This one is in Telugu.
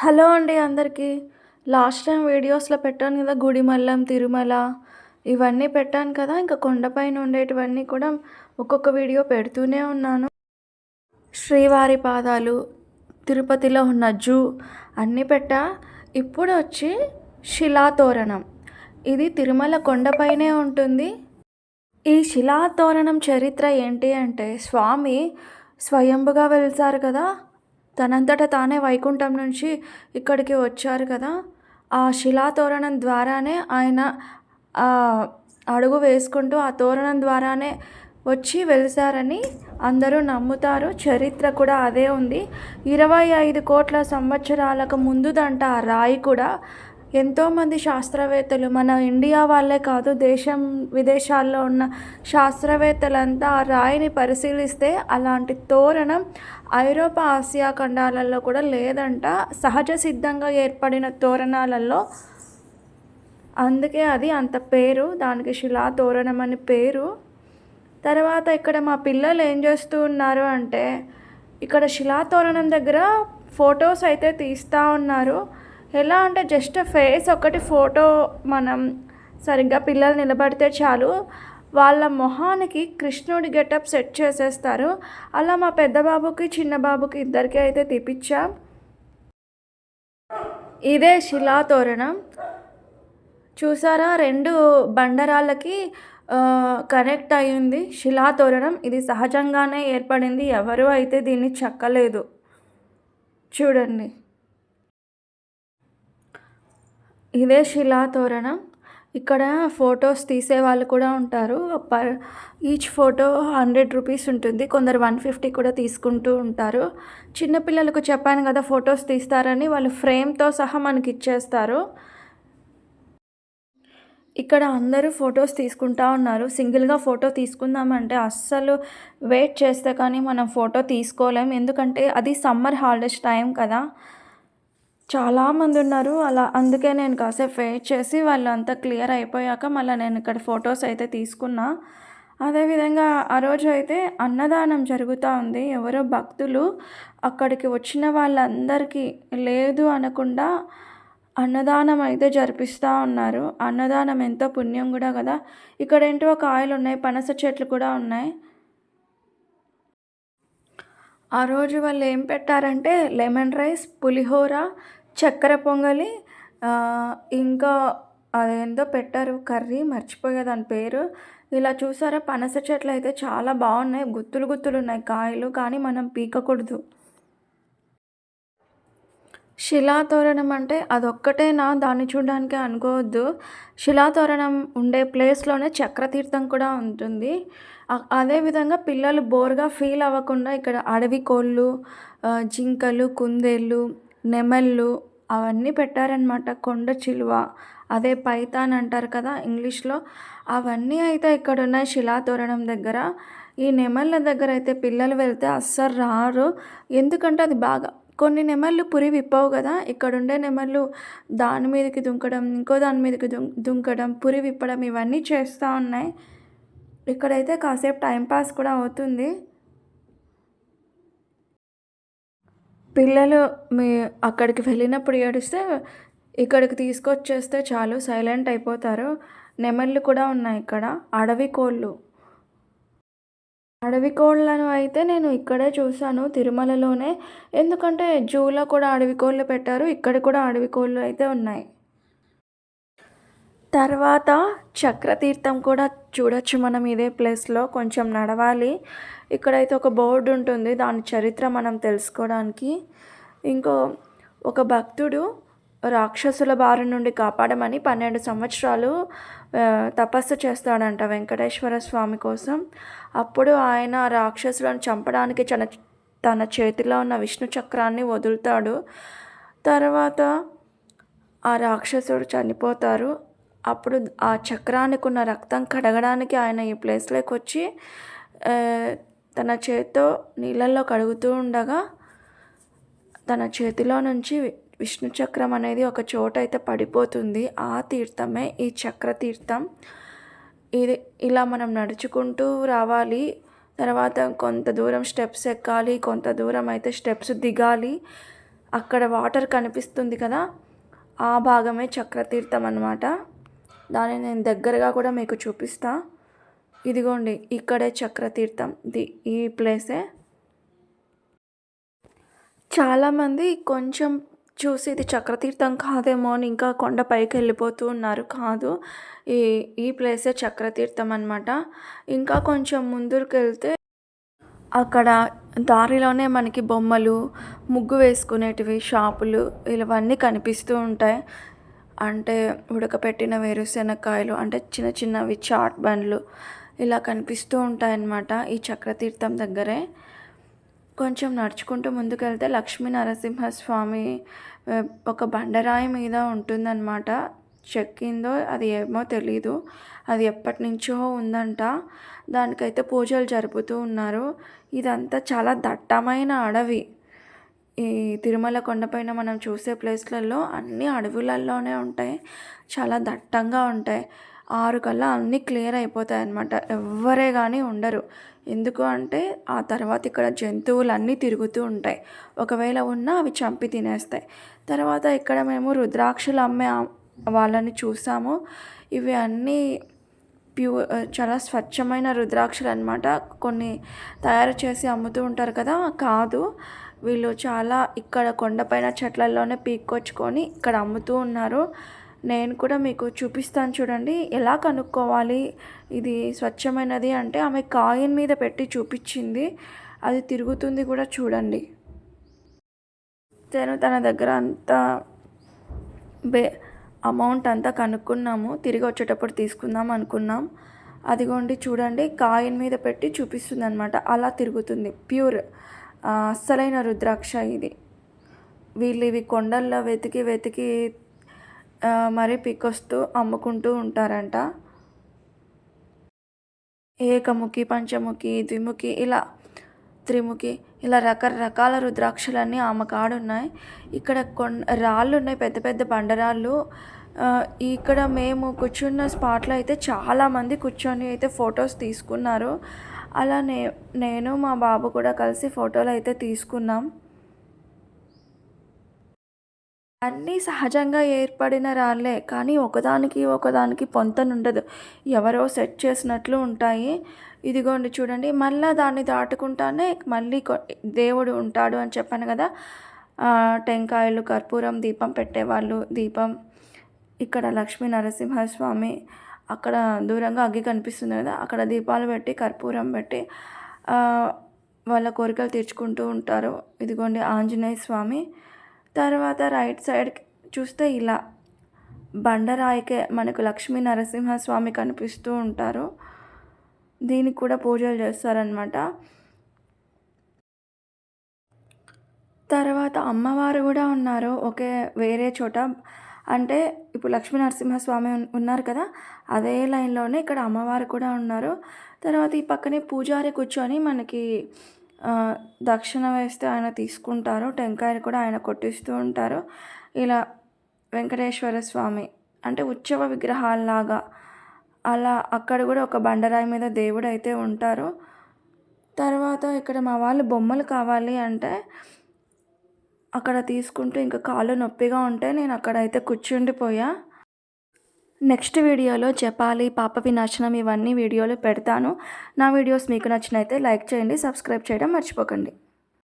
హలో అండి అందరికీ. లాస్ట్ టైం వీడియోస్లో పెట్టాను కదా గుడిమల్లం తిరుమల ఇవన్నీ పెట్టాను కదా ఇంకా కొండపైన ఉండేటివన్నీ కూడా ఒక్కొక్క వీడియో పెడుతూనే ఉన్నాను. శ్రీవారి పాదాలు తిరుపతిలో ఉన్న జూ అన్నీ పెట్టా. ఇప్పుడు వచ్చి శిలాతోరణం. ఇది తిరుమల కొండపైనే ఉంటుంది. ఈ శిలాతోరణం చరిత్ర ఏంటి అంటే స్వామి స్వయంభుగా వెళ్తారు కదా తనంతట తానే వైకుంఠం నుంచి ఇక్కడికి వచ్చారు కదా. ఆ శిలాతోరణం ద్వారానే ఆయన అడుగు వేసుకుంటూ ఆ తోరణం ద్వారానే వచ్చి వెలిసారని అందరూ నమ్ముతారు. చరిత్ర కూడా అదే ఉంది. ఇరవై ఐదు కోట్ల సంవత్సరాలకు ముందుదంట ఆ రాయి కూడా. ఎంతోమంది శాస్త్రవేత్తలు మన ఇండియా వాళ్ళే కాదు దేశం విదేశాల్లో ఉన్న శాస్త్రవేత్తలంతా ఆ రాయిని పరిశీలిస్తే అలాంటి తోరణం ఐరోపా ఆసియా ఖండాలలో కూడా లేదంట. సహజ సిద్ధంగా ఏర్పడిన తోరణాలలో అందుకే అది అంత పేరు. దానికి శిలా తోరణం అని పేరు. తర్వాత ఇక్కడ మా పిల్లలు ఏం చేస్తూ ఉన్నారు అంటే ఇక్కడ శిలాతోరణం దగ్గర ఫొటోస్ అయితే తీస్తూ ఉన్నారు. ఎలా అంటే జస్ట్ ఫేస్ ఒకటి ఫోటో మనం సరిగ్గా పిల్లలు నిలబడితే చాలు. వాళ్ళ మొహానికి కృష్ణుడి గెటప్ సెట్ చేసేస్తారు. అలా మా పెద్ద బాబుకి చిన్న బాబుకి ఇద్దరికీ అయితే తీపిచ్చా. ఇదే శిలా తోరణం. చూసారా? రెండు బండరాళ్ళకి కనెక్ట్ అయ్యింది శిలాతోరణం ఇది సహజంగానే ఏర్పడింది. ఎవరు అయితే దీన్ని చెక్కలేదు. చూడండి. ఇదే శిలా తోరణం. ఇక్కడ ఫొటోస్ తీసే వాళ్ళు కూడా ఉంటారు. Per each photo hundred rupees ఉంటుంది. కొందరు వన్ ఫిఫ్టీ కూడా తీసుకుంటూ ఉంటారు. చిన్నపిల్లలకు చెప్పాను కదా ఫొటోస్ తీస్తారని వాళ్ళు ఫ్రేమ్తో సహా మనకి ఇచ్చేస్తారు. ఇక్కడ అందరూ ఫొటోస్ తీసుకుంటా ఉన్నారు. సింగిల్గా ఫోటో తీసుకుందామంటే అస్సలు వెయిట్ చేస్తే కానీ మనం ఫోటో తీసుకోలేం. ఎందుకంటే అది సమ్మర్ హాలిడేస్ టైం కదా. చాలామంది ఉన్నారు అలా అందుకే నేను కాసేపు వెయిట్ చేసి వాళ్ళు అంతా క్లియర్ అయిపోయాక మళ్ళీ నేను ఇక్కడ ఫొటోస్ అయితే తీసుకున్నా. అదేవిధంగా ఆ రోజు అయితే అన్నదానం జరుగుతూ ఉంది. ఎవరో భక్తులు అక్కడికి వచ్చిన వాళ్ళందరికీ లేదు అనకుండా అన్నదానం అయితే జరిపిస్తూ ఉన్నారు. అన్నదానం ఎంతో పుణ్యం కూడా కదా. ఇక్కడ ఏంటో కాయలు ఉన్నాయి పనస చెట్లు కూడా ఉన్నాయి. ఆ రోజు వాళ్ళు ఏం పెట్టారంటే లెమన్ రైస్ పులిహోర చక్కెర పొంగలి ఇంకా అదేందో పెట్టారు కర్రీ మర్చిపోయే దాని పేరు. ఇలా చూసారా పనస చెట్లు అయితే చాలా బాగున్నాయి గుత్తులు గుత్తులు ఉన్నాయి కాయలు కానీ మనం పీకకూడదు. శిలాతోరణం అంటే అదొక్కటేనా? దాన్ని చూడడానికి అనుకోవద్దు. శిలాతోరణం ఉండే ప్లేస్లోనే చక్రతీర్థం కూడా ఉంటుంది. అదేవిధంగా పిల్లలు బోర్గా ఫీల్ అవ్వకుండా ఇక్కడ అడవి కోళ్ళు జింకలు కుందేళ్ళు నెమళ్ళు అవన్నీ పెట్టారనమాట కొండ చిలువ అదే పైతాన్ అంటారు కదా ఇంగ్లీష్లో. అవన్నీ అయితే ఇక్కడ ఉన్నాయి శిలాతోరణం దగ్గర. ఈ నెమళ్ళ దగ్గర అయితే పిల్లలు వెళ్తే అస్సలు రారు. ఎందుకంటే అది బాగా కొన్ని నెమళ్ళు పురి విప్పవు కదా. ఇక్కడ ఉండే నెమళ్ళు దాని మీదకి దుంకడం ఇంకో దాని మీదకి దుం దుంకడం పురి విప్పడం ఇవన్నీ చేస్తూ ఉన్నాయి. ఇక్కడైతే కాసేపు టైంపాస్ కూడా అవుతుంది. పిల్లలు మీ అక్కడికి వెళ్ళినప్పుడు ఏడిస్తే ఇక్కడికి తీసుకొచ్చేస్తే చాలు సైలెంట్ అయిపోతారు. నెమళ్ళు కూడా ఉన్నాయి ఇక్కడ. అడవి కోళ్ళు. అడవి కోళ్ళను అయితే నేను ఇక్కడే చూశాను తిరుమలలోనే. ఎందుకంటే జూలో కూడా అడవి కోళ్ళు పెట్టారు. ఇక్కడ కూడా అడవి కోళ్ళు అయితే ఉన్నాయి. తర్వాత చక్రతీర్థం కూడా చూడొచ్చు మనం ఇదే ప్లేస్లో కొంచెం నడవాలి. ఇక్కడైతే ఒక బోర్డు ఉంటుంది దాని చరిత్ర మనం తెలుసుకోవడానికి ఇంకో ఒక భక్తుడు రాక్షసుల బారి నుండి కాపాడమని పన్నెండు సంవత్సరాలు తపస్సు చేస్తాడంట వెంకటేశ్వర స్వామి కోసం. అప్పుడు ఆయన రాక్షసులను చంపడానికి తన తన చేతిలో ఉన్న విష్ణు చక్రాన్ని వదులుతాడు. తర్వాత ఆ రాక్షసుడు చనిపోతారు. అప్పుడు ఆ చక్రానికి ఉన్న రక్తం కడగడానికి ఆయన ఈ ప్లేస్లోకి వచ్చి తన చేత్తో నీళ్ళల్లో కడుగుతూ ఉండగా తన చేతిలో నుంచి విష్ణు చక్రం అనేది ఒక చోట అయితే పడిపోతుంది. ఆ తీర్థమే ఈ చక్ర తీర్థం. ఇది ఇలా మనం నడుచుకుంటూ రావాలి. తర్వాత కొంత దూరం స్టెప్స్ ఎక్కాలి కొంత దూరం అయితే స్టెప్స్ దిగాలి. అక్కడ వాటర్ కనిపిస్తుంది కదా ఆ భాగమే చక్రతీర్థం అనమాట దాన్ని నేను దగ్గరగా కూడా మీకు చూపిస్తా. ఇదిగోండి ఇక్కడే చక్రతీర్థం. ది ఈ ప్లేసే. చాలామంది కొంచెం చూసి ఇది చక్రతీర్థం కాదేమో అని ఇంకా కొండ పైకి వెళ్ళిపోతూ ఉన్నారు. కాదు ఈ ఈ ప్లేసే చక్రతీర్థం అనమాట ఇంకా కొంచెం ముందుకు వెళ్తే అక్కడ దారిలోనే మనకి బొమ్మలు ముగ్గు వేసుకునేటివి షాపులు ఇవన్నీ కనిపిస్తూ ఉంటాయి. అంటే ఉడకపెట్టిన వేరుశెనక్కాయలు అంటే చిన్న చిన్నవి చాట్ బండ్లు ఇలా కనిపిస్తూ ఉంటాయన్నమాట ఈ చక్రతీర్థం దగ్గరే. కొంచెం నడుచుకుంటూ ముందుకెళ్తే లక్ష్మీ నరసింహస్వామి ఒక బండరాయి మీద ఉంటుందన్నమాట. చెక్కిందో అది ఏమో తెలీదు. అది ఎప్పటి నుంచో ఉందంట. దానికైతే పూజలు జరుపుతూ ఉన్నారు. ఇదంతా చాలా దట్టమైన అడవి. ఈ తిరుమల కొండపైన మనం చూసే ప్లేస్లలో అన్ని అడవులలోనే ఉంటాయి. చాలా దట్టంగా ఉంటాయి. ఆరు కల్లా అన్నీ క్లియర్ అయిపోతాయి అన్నమాట. ఎవ్వరే కానీ ఉండరు. ఎందుకు అంటే ఆ తర్వాత ఇక్కడ జంతువులు అన్నీ తిరుగుతూ ఉంటాయి. ఒకవేళ ఉన్నా అవి చంపి తినేస్తాయి. తర్వాత ఇక్కడ మేము రుద్రాక్షలు అమ్మే వాళ్ళని చూసాము. ఇవి అన్నీ ప్యూ చాలా స్వచ్ఛమైన రుద్రాక్షలు అనమాట కొన్ని తయారు చేసి అమ్ముతూ ఉంటారు కదా కాదు. వీళ్ళు చాలా ఇక్కడ కొండపైన చెట్లలోనే పీక్కొచ్చుకొని ఇక్కడ అమ్ముతూ ఉన్నారు. నేను కూడా మీకు చూపిస్తాను చూడండి. ఎలా కనుక్కోవాలి? ఇది స్వచ్ఛమైనది అంటే ఆమె కాయిన్ మీద పెట్టి చూపించింది. అది తిరుగుతుంది కూడా చూడండి. నేను తన దగ్గర అంతా బే అమౌంట్ అంతా కనుక్కున్నాము. తిరిగి వచ్చేటప్పుడు తీసుకుందాం అనుకున్నాం. అదిగోండి చూడండి. కాయిన్ మీద పెట్టి చూపిస్తుంది అనమాట అలా తిరుగుతుంది. ప్యూర్. అస్సలైన రుద్రాక్ష ఇది. వీళ్ళు ఇవి కొండల్లో వెతికి వెతికి మరీ పికొస్తూ అమ్ముకుంటూ ఉంటారంట. ఏకముఖి పంచముఖి ద్విముఖి ఇలా త్రిముఖి ఇలా రకరకాల రుద్రాక్షలన్నీ ఆమె కాడున్నాయి. ఇక్కడ కొండ రాళ్ళు ఉన్నాయి పెద్ద పెద్ద బండరాళ్ళు. ఇక్కడ మేము కూర్చున్న స్పాట్లో అయితే చాలామంది కూర్చొని అయితే ఫొటోస్ తీసుకున్నారు. అలా నే నేను మా బాబు కూడా కలిసి ఫోటోలు అయితే తీసుకున్నాం. అన్నీ సహజంగా ఏర్పడిన రాళ్ళే కానీ ఒకదానికి ఒకదానికి పొంతనుండదు. ఎవరో సెట్ చేసినట్లు ఉంటాయి. ఇదిగోండి చూడండి మళ్ళీ దాన్ని దాటుకుంటానే మళ్ళీ దేవుడు ఉంటాడు అని చెప్పాను కదా. టెంకాయలు కర్పూరం దీపం పెట్టేవాళ్ళు. దీపం ఇక్కడ లక్ష్మీ నరసింహస్వామి అక్కడ దూరంగా అగ్గి కనిపిస్తుంది కదా అక్కడ దీపాలు పెట్టి కర్పూరం పెట్టి వాళ్ళ కోరికలు తీర్చుకుంటూ ఉంటారు. ఇదిగోండి ఆంజనేయ స్వామి. తర్వాత రైట్ సైడ్ చూస్తే ఇలా బండరాయికే మనకు లక్ష్మీ నరసింహస్వామి కనిపిస్తూ ఉంటారు. దీనికి కూడా పూజలు చేస్తారనమాట తర్వాత అమ్మవారు కూడా ఉన్నారు ఒకే వేరే చోట. అంటే ఇప్పుడు లక్ష్మీ నరసింహస్వామి ఉన్నారు కదా అదే లైన్లోనే ఇక్కడ అమ్మవారు కూడా ఉన్నారు. తర్వాత ఈ పక్కనే పూజారి కూర్చొని మనకి దక్షిణ వేస్తే ఆయన తీసుకుంటారు టెంకాయలు కూడా ఆయన కొట్టిస్తూ ఉంటారు. ఇలా వెంకటేశ్వర స్వామి అంటే ఉత్సవ విగ్రహాల్లాగా అలా అక్కడ కూడా ఒక బండరాయి మీద దేవుడు అయితే ఉంటారు. తర్వాత ఇక్కడ మా వాళ్ళు బొమ్మలు కావాలి అంటే అక్కడ తీసుకుంటూ ఇంకా కాళ్ళు నొప్పిగా ఉంటే నేను అక్కడైతే కూర్చుండిపోయా. నెక్స్ట్ వీడియోలో జపాలి పాప వినాశనం ఇవన్నీ వీడియోలు పెడతాను. నా వీడియోస్ మీకు నచ్చినైతే లైక్ చేయండి సబ్స్క్రైబ్ చేయడం మర్చిపోకండి.